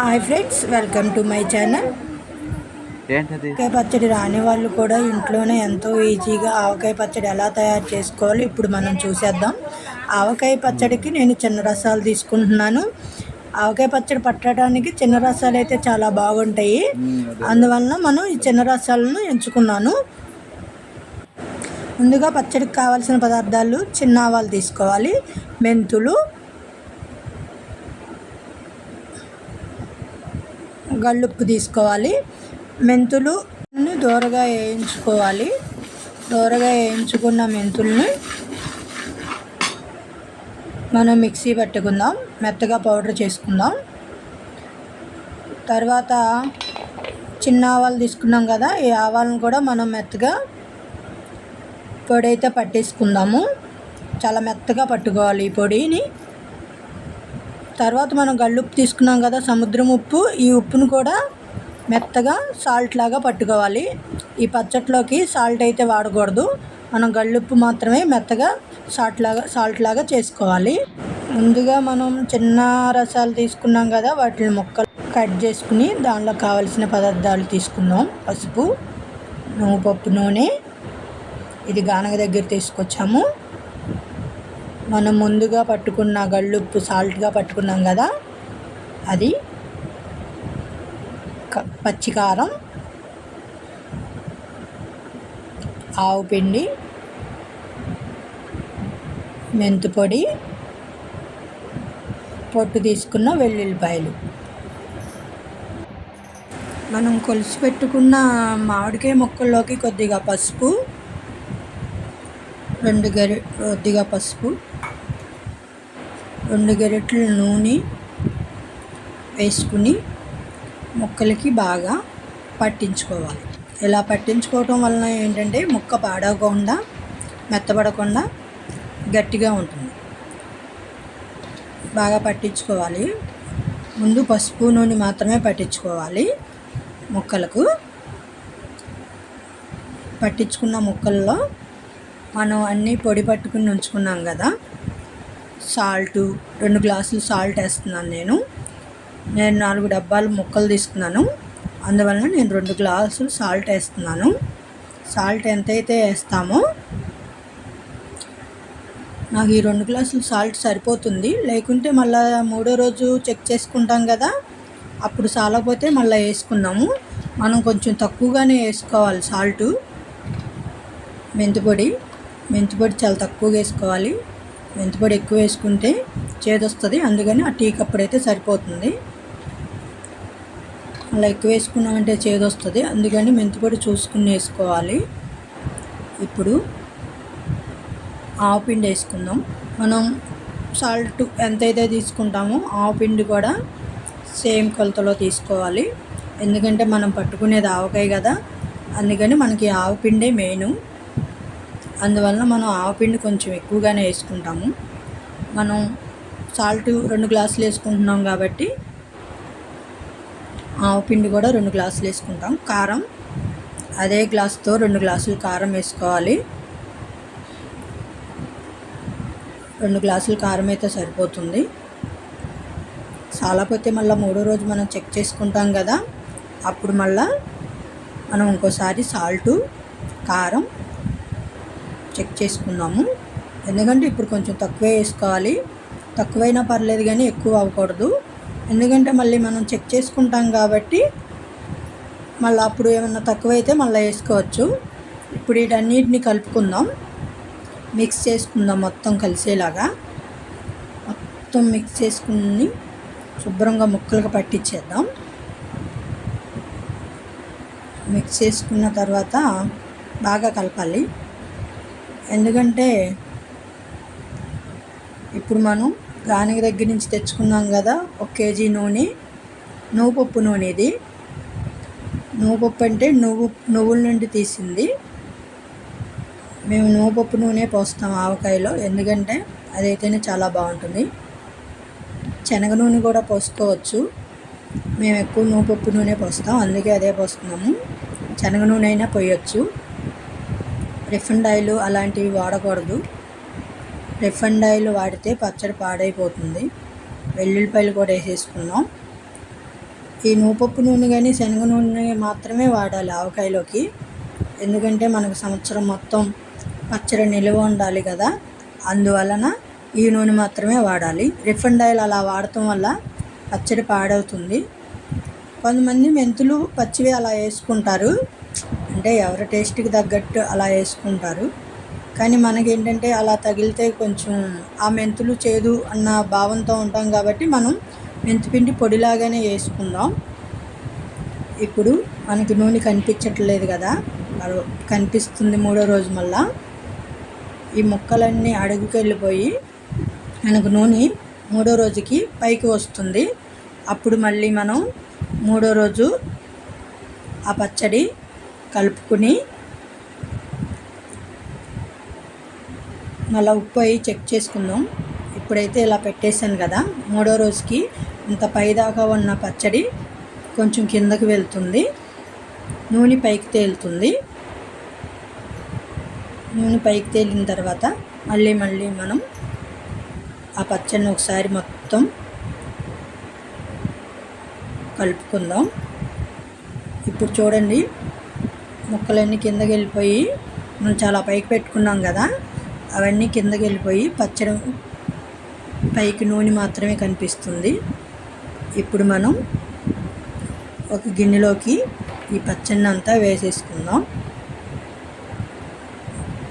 Hi friends welcome to my channel. ఏంటది? ఆవకాయ పచ్చడి రాని వాళ్ళు కూడా ఇంట్లోనే ఎంతో ఈజీగా ఆవకాయ పచ్చడి ఎలా తయారు చేసుకోవాలో ఇప్పుడు మనం చూసేద్దాం. ఆవకాయ పచ్చడికి నేను చిన్న రసాలు తీసుకుంటున్నాను. ఆవకాయ పచ్చడి పట్టడానికి చిన్న రసాలు అయితే చాలా బాగుంటాయి. అందువలన మనం ఈ చిన్న రసాలను ఎంచుకున్నాను. ముందుగా పచ్చడికి కావాల్సిన పదార్థాలు చిన్న ఆవాలు తీసుకోవాలి. మెంతులు గళ్ళుప్పు తీసుకోవాలి. మెంతులు దూరగా వేయించుకోవాలి. దూరగా వేయించుకున్న మెంతుల్ని మనం మిక్సీ పెట్టుకుందాం. మెత్తగా పౌడర్ చేసుకుందాం. తర్వాత చిన్న ఆవాలు తీసుకున్నాం కదా ఈ ఆవాలను కూడా మనం మెత్తగా పొడి అయితే పట్టేసుకుందాము. చాలా మెత్తగా పట్టుకోవాలి ఈ పొడిని. తర్వాత మనం గళ్ళుప్పు తీసుకున్నాం కదా సముద్రం ఉప్పు ఈ ఉప్పును కూడా మెత్తగా సాల్ట్ లాగా పట్టుకోవాలి. ఈ పచ్చట్లోకి సాల్ట్ అయితే వాడకూడదు. మనం గళ్ళుప్పు మాత్రమే మెత్తగా సాల్ట్ లాగా సాల్ట్ లాగా చేసుకోవాలి. ముందుగా మనం చిన్న రసాలు తీసుకున్నాం కదా వాటిని ముక్కలు కట్ చేసుకుని దానిలో కావలసిన పదార్థాలు తీసుకుందాం. పసుపు నువ్వు పప్పు నూనె ఇది గానగ దగ్గర తీసుకొచ్చాము. మనం ముందుగా పట్టుకున్న గళ్ళుప్పు సాల్ట్గా పట్టుకున్నాం కదా అది పచ్చికారం ఆవు పిండి మెంతు పొడి పొట్టు తీసుకున్న వెల్లుల్లిపాయలు. మనం కొలిసి పెట్టుకున్న మామిడికాయ ముక్కల్లోకి కొద్దిగా పసుపు రెండు గరి కొద్దిగా పసుపు రెండు గరిటెల నూనె వేసుకుని ముక్కలకి బాగా పట్టించుకోవాలి. ఇలా పట్టించుకోవటం వలన ఏంటంటే ముక్క పాడవకుండా మెత్తబడకుండా గట్టిగా ఉంటుంది. బాగా పట్టించుకోవాలి. ముందు పసుపు నూనె మాత్రమే పట్టించుకోవాలి ముక్కలకు. పట్టించుకున్న ముక్కల్లో మనం అన్నీ పొడి పట్టుకుని ఉంచుకున్నాం కదా సాల్టు రెండు గ్లాసులు సాల్ట్ వేస్తున్నాను నేను. నేను నాలుగు డబ్బాలు ముక్కలు తీసుకున్నాను. అందువలన నేను రెండు గ్లాసులు సాల్ట్ వేస్తున్నాను. సాల్ట్ ఎంతైతే వేస్తామో నాకు ఈ రెండు గ్లాసులు సాల్ట్ సరిపోతుంది. లేకుంటే మళ్ళీ మూడో రోజు చెక్ చేసుకుంటాం కదా అప్పుడు సాలపోతే మళ్ళీ వేసుకున్నాము. మనం కొంచెం తక్కువగానే వేసుకోవాలి సాల్ట్. మెంతిపొడి మెంతిపొడి చాలా తక్కువగా వేసుకోవాలి. మెంతిపొడి ఎక్కువ వేసుకుంటే చేదొస్తుంది. అందుకని ఆ టీ కప్పుడు అయితే సరిపోతుంది. అలా ఎక్కువ వేసుకున్నామంటే చేదొస్తుంది. అందుకని మెంతిపొడి చూసుకుని వేసుకోవాలి. ఇప్పుడు ఆవు పిండి వేసుకుందాం. మనం సాల్ట్ ఎంతైతే తీసుకుంటామో ఆవు పిండి కూడా సేమ్ కొలతలో తీసుకోవాలి. ఎందుకంటే మనం పట్టుకునేది ఆవకాయ కదా. అందుకని మనకి ఆవు పిండే మెయిన్. అందువలన మనం ఆవపిండి కొంచెం ఎక్కువగానే వేసుకుంటాము. మనం సాల్ట్ రెండు గ్లాసులు వేసుకుంటున్నాం కాబట్టి ఆవు పిండి కూడా రెండు గ్లాసులు వేసుకుంటాం. కారం అదే గ్లాస్తో రెండు గ్లాసులు కారం వేసుకోవాలి. రెండు గ్లాసులు కారం అయితే సరిపోతుంది. చాలాపోతే మళ్ళీ మూడో రోజు మనం చెక్ చేసుకుంటాం కదా అప్పుడు మళ్ళా మనం ఇంకోసారి సాల్టు కారం చెక్ చేసుకుందాము. ఎందుకంటే ఇప్పుడు కొంచెం తక్కువే వేసుకోవాలి. తక్కువైనా పర్లేదు కానీ ఎక్కువ అవ్వకూడదు. ఎందుకంటే మళ్ళీ మనం చెక్ చేసుకుంటాం కాబట్టి మళ్ళీ అప్పుడు ఏమన్నా తక్కువైతే మళ్ళీ వేసుకోవచ్చు. ఇప్పుడు వీటన్నిటిని కలుపుకుందాం. మిక్స్ చేసుకుందాం మొత్తం కలిసేలాగా. మొత్తం మిక్స్ చేసుకుని శుభ్రంగా ముక్కలుగా పట్టించేద్దాం. మిక్స్ చేసుకున్న తర్వాత బాగా కలపాలి. ఎందుకంటే ఇప్పుడు మనం గానగ దగ్గర నుంచి తెచ్చుకున్నాం కదా ఒక కేజీ నూనె నువ్వుపప్పు నూనె ఇది నువ్వుపప్పు అంటే నువ్వు నువ్వుల నుండి తీసింది. మేము నువ్వుపప్పు నూనె పోస్తాం ఆవకాయలో ఎందుకంటే అదైతేనే చాలా బాగుంటుంది. శనగ నూనె కూడా పోసుకోవచ్చు. మేము ఎక్కువ నువ్వుపప్పు నూనె పోస్తాం అందుకే అదే పోస్తున్నాము. శనగ నూనె అయినా పోయొచ్చు. రిఫండ్ ఆయిల్ అలాంటివి వాడకూడదు. రిఫండ్ ఆయిల్ వాడితే పచ్చడి పాడైపోతుంది. వెల్లుల్లిపాయలు కూడా వేసేసుకున్నాం. ఈ నూపప్పు నూనె కానీ శనగ నూనె మాత్రమే వాడాలి ఆవకాయలోకి. ఎందుకంటే మనకు సంవత్సరం మొత్తం పచ్చడి నిల్వ ఉండాలి కదా. అందువలన ఈ నూనె మాత్రమే వాడాలి. రిఫండ్ ఆయిల్ అలా వాడటం వల్ల పచ్చడి పాడవుతుంది. కొంతమంది మెంతులు పచ్చివి అలా వేసుకుంటారు. అంటే ఎవరి టేస్ట్కి తగ్గట్టు అలా వేసుకుంటారు. కానీ మనకేంటంటే అలా తగిలితే కొంచెం ఆ మెంతులు చేదు అన్న భావంతో ఉంటాం కాబట్టి మనం మెంతిపిండి పొడిలాగానే వేసుకుందాం. ఇప్పుడు మనకి నూనె కనిపించట్లేదు కదా కనిపిస్తుంది మూడో రోజు మళ్ళా. ఈ ముక్కలన్నీ అడుగుకెళ్ళిపోయి మనకు నూనె మూడో రోజుకి పైకి వస్తుంది. అప్పుడు మళ్ళీ మనం మూడో రోజు ఆ పచ్చడి కలుపుకుని మళ్ళీ ఉప్పు అయి చెక్ చేసుకుందాం. ఇప్పుడైతే ఇలా పెట్టేశాను కదా. మూడో రోజుకి ఇంత పైదాకా ఉన్న పచ్చడి కొంచెం కిందకి వెళ్తుంది. నూనె పైకి తేలుతుంది. నూనె పైకి తేలిన తర్వాత మళ్ళీ మళ్ళీ మనం ఆ పచ్చడిని ఒకసారి మొత్తం కలుపుకుందాం. ఇప్పుడు చూడండి ముక్కలన్నీ కిందకి వెళ్ళిపోయి మనం చాలా పైకి పెట్టుకున్నాం కదా అవన్నీ కిందకి వెళ్ళిపోయి పచ్చడి పైకి నూనె మాత్రమే కనిపిస్తుంది. ఇప్పుడు మనం ఒక గిన్నెలోకి ఈ పచ్చడిని అంతా వేసేసుకుందాం.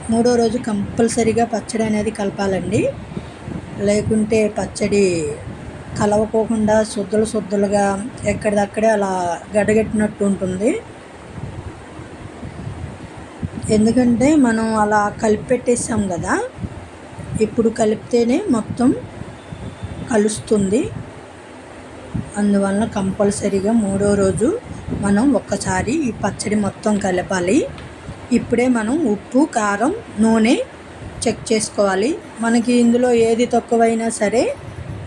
మూడో రోజు కంపల్సరీగా పచ్చడి అనేది కలపాలండి. లేకుంటే పచ్చడి కలవకోకుండా శుద్ధలు శుద్ధలుగా ఎక్కడిదక్కడే అలా గడగట్టినట్టు ఉంటుంది. ఎందుకంటే మనం అలా కలిపి పెట్టేసాం కదా ఇప్పుడు కలిపితేనే మొత్తం కలుస్తుంది. అందువలన కంపల్సరీగా మూడో రోజు మనం ఒక్కసారి ఈ పచ్చడి మొత్తం కలపాలి. ఇప్పుడే మనం ఉప్పు కారం నూనె చెక్ చేసుకోవాలి. మనకి ఇందులో ఏది తక్కువైనా సరే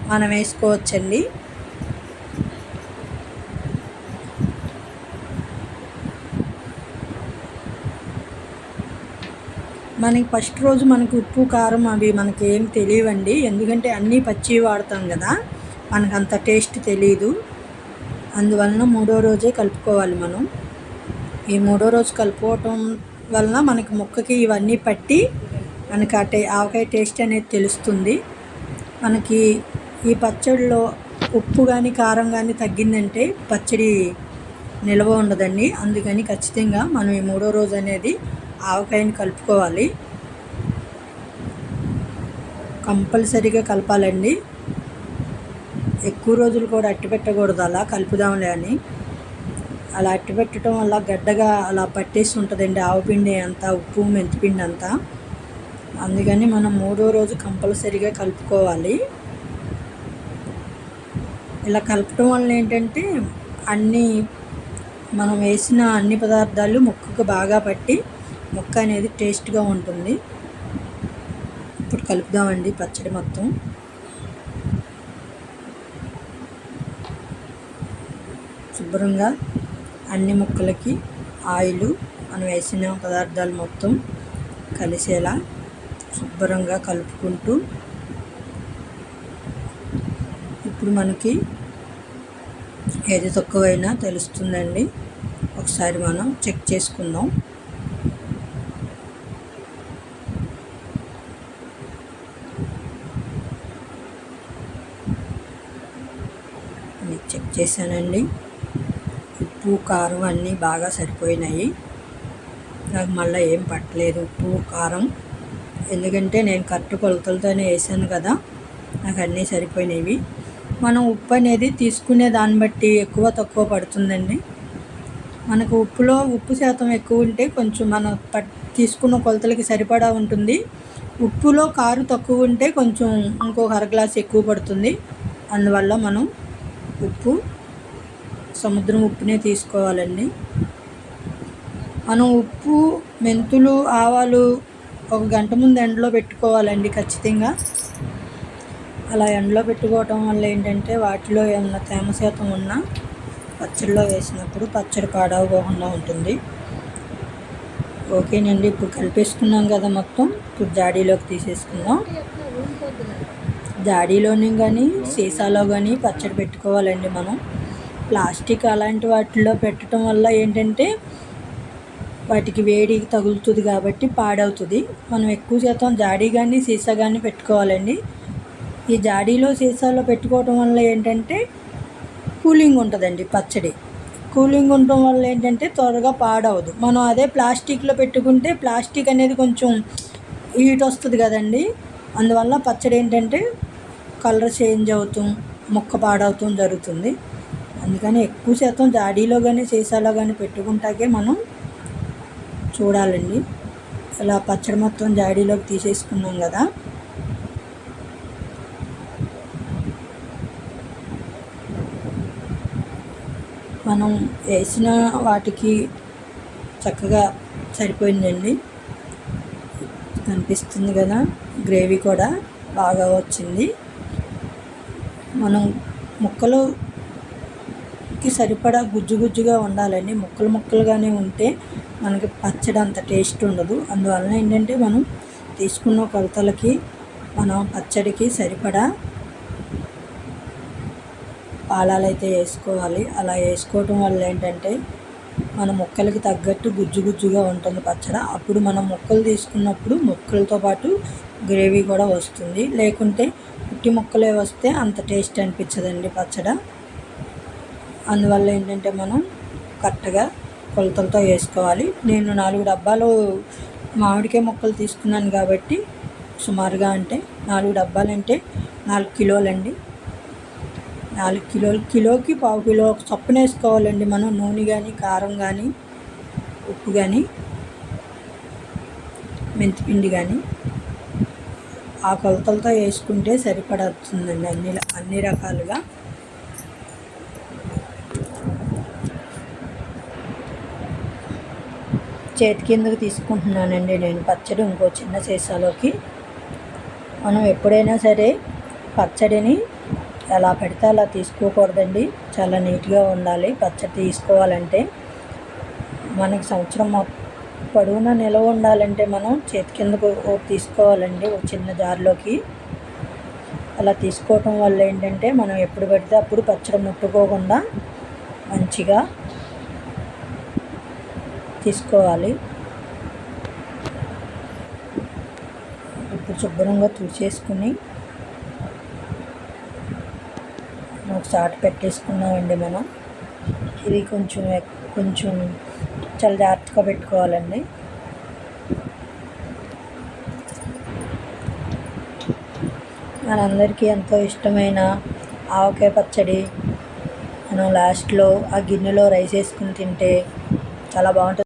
మనం వేసుకోవచ్చండి. మనకి ఫస్ట్ రోజు మనకు ఉప్పు కారం అవి మనకి ఏం తెలియవండి. ఎందుకంటే అన్నీ పచ్చి వాడతాం కదా. మనకు అంత టేస్ట్ తెలియదు అందువలన మూడో రోజే కలుపుకోవాలి మనం. ఈ మూడో రోజు కలుపుకోవటం వలన మనకి ముక్కకి ఇవన్నీ పట్టి మనకి ఆ టే ఆవకాయ టేస్ట్ అనేది తెలుస్తుంది. మనకి ఈ పచ్చడిలో ఉప్పు కానీ కారం కానీ తగ్గిందంటే పచ్చడి నిల్వ ఉండదండి. అందుకని ఖచ్చితంగా మనం ఈ మూడో రోజు అనేది ఆవకాయని కలుపుకోవాలి. కంపల్సరీగా కలపాలండి. ఎక్కువ రోజులు కూడా అట్టి పెట్టకూడదు అలా కలుపుదాంలే అని. అలా అట్టి పెట్టడం వల్ల గడ్డగా అలా పట్టేసి ఉంటుందండి ఆవపిండి అంతా ఉప్పు మెంతిపిండి అంతా. అందుకని మనం మూడో రోజు కంపల్సరీగా కలుపుకోవాలి. ఇలా కలపడం వల్ల ఏంటంటే అన్నీ మనం వేసిన అన్ని పదార్థాలు ముక్కకు బాగా పట్టి ముక్క అనేది టేస్ట్గా ఉంటుంది. ఇప్పుడు కలుపుదామండి పచ్చడి మొత్తం. శుభ్రంగా అన్ని ముక్కలకి ఆయిల్ మనం వేసిన పదార్థాలు మొత్తం కలిసేలా శుభ్రంగా కలుపుకుంటూ ఇప్పుడు మనకి ఏది తక్కువైనా తెలుస్తుందండి. ఒకసారి మనం చెక్ చేసుకుందాం ఇది చెక్ చేశానండి. ఉప్పు కారం అన్నీ బాగా సరిపోయినాయి. నాకు మళ్ళీ ఏం పట్టలేదు ఉప్పు కారం. ఎందుకంటే నేను కరెక్ట్ కొలతలతోనే వేసాను కదా నాకు అన్నీ సరిపోయినవి. మనం ఉప్పు అనేది తీసుకునే దాన్ని బట్టి ఎక్కువ తక్కువ పడుతుందండి. మనకు ఉప్పులో ఉప్పు శాతం ఎక్కువ ఉంటే కొంచెం మనం పట్ తీసుకున్న కొలతలకి సరిపడా ఉంటుంది. ఉప్పులో కారు తక్కువ ఉంటే కొంచెం ఇంకొక అర గ్లాస్ ఎక్కువ పడుతుంది. అందువల్ల మనం ఉప్పు సముద్రం ఉప్పునే తీసుకోవాలండి. మనం ఉప్పు మెంతులు ఆవాలు ఒక గంట ముందు ఎండలో పెట్టుకోవాలండి ఖచ్చితంగా. అలా ఎండలో పెట్టుకోవటం వల్ల ఏంటంటే వాటిలో ఏమన్నా తేమ శాతం ఉన్నా పచ్చడిలో వేసినప్పుడు పచ్చడి పాడవకుండా ఉంటుంది. ఓకేనండి ఇప్పుడు కలిపేసుకున్నాం కదా మొత్తం. ఇప్పుడు జాడీలోకి తీసేసుకుందాం. జాడీలోని కానీ సీసాలో కానీ పచ్చడి పెట్టుకోవాలండి మనం. ప్లాస్టిక్ అలాంటి వాటిలో పెట్టడం వల్ల ఏంటంటే వాటికి వేడి తగులుతుంది కాబట్టి పాడవుతుంది. మనం ఎక్కువ శాతం జాడీ కానీ సీసా కానీ పెట్టుకోవాలండి. ఈ జాడీలో సీసాలో పెట్టుకోవటం వల్ల ఏంటంటే కూలింగ్ ఉంటుందండి పచ్చడి. కూలింగ్ ఉండటం వల్ల ఏంటంటే త్వరగా పాడవదు. మనం అదే ప్లాస్టిక్లో పెట్టుకుంటే ప్లాస్టిక్ అనేది కొంచెం హీట్ వస్తుంది కదండి. అందువల్ల పచ్చడి ఏంటంటే కలర్ చేంజ్ అవుతాం ముక్క పాడవుతాం జరుగుతుంది. అందుకని ఎక్కువ శాతం జాడీలో కానీ సీసాలో కానీ పెట్టుకుంటాకే మనం చూడాలండి. ఇలా పచ్చడి మొత్తం జాడీలోకి తీసేసుకున్నాం కదా. మనం వేసిన వాటికి చక్కగా సరిపోయిందండి. కనిపిస్తుంది కదా. గ్రేవీ కూడా బాగా వచ్చింది. మనం ముక్కలుకి సరిపడా గుజ్జు గుజ్జుగా ఉండాలని ముక్కలు ముక్కలుగానే ఉంటే మనకి పచ్చడి అంత టేస్ట్ ఉండదు. అందువలన ఏంటంటే మనం తీసుకున్న కొలతలకి మనం పచ్చడికి సరిపడా పాలాలైతే వేసుకోవాలి. అలా వేసుకోవటం వల్ల ఏంటంటే మన ముక్కలకి తగ్గట్టు గుజ్జు గుజ్జుగా ఉంటుంది పచ్చడి. అప్పుడు మనం ముక్కలు తీసుకున్నప్పుడు ముక్కలతో పాటు గ్రేవీ కూడా వస్తుంది. లేకుంటే పుట్టి ముక్కలే వస్తే అంత టేస్ట్ అనిపించదండి పచ్చడి. అందువల్ల ఏంటంటే మనం కరెక్ట్గా కొలతలతో వేసుకోవాలి. నేను నాలుగు డబ్బాలు మామిడికాయ ముక్కలు తీసుకున్నాను కాబట్టి సుమారుగా అంటే నాలుగు డబ్బాలు అంటే నాలుగు కిలోలండి. నాలుగు కిలోలు కిలోకి పావు కిలో చప్పున వేసుకోవాలండి మనం నూనె కానీ కారం కానీ ఉప్పు కానీ మెంతిపిండి కానీ ఆ కొలతలతో వేసుకుంటే సరిపడుతుందండి అన్ని అన్ని రకాలుగా. చేతి కిందకు తీసుకుంటున్నానండి నేను పచ్చడి ఇంకో చిన్న సీసాలోకి. మనం ఎప్పుడైనా సరే పచ్చడిని ఎలా పెడితే అలా తీసుకోకూడదండి. చాలా నీట్గా ఉండాలి. పచ్చడి తీసుకోవాలంటే మనకి సంవత్సరం పొడవునా నిల్వ ఉండాలంటే మనం చేతి కిందకు తీసుకోవాలండి ఒక చిన్న జార్లోకి. అలా తీసుకోవటం వల్ల ఏంటంటే మనం ఎప్పుడు పెడితే అప్పుడు పచ్చడి ముట్టుకోకుండా మంచిగా తీసుకోవాలి. ఇప్పుడు శుభ్రంగా తుడిచేసుకుని ఒక చాట్ పెట్టేసుకున్నామండి మనం. ఇది కొంచెం కొంచెం చాలా జాగ్రత్తగా పెట్టుకోవాలండి. మనందరికీ ఎంతో ఇష్టమైన ఆవకాయ పచ్చడి. మనం లాస్ట్లో ఆ గిన్నెలో రైస్ వేసుకుని తింటే చాలా బాగుంటుంది.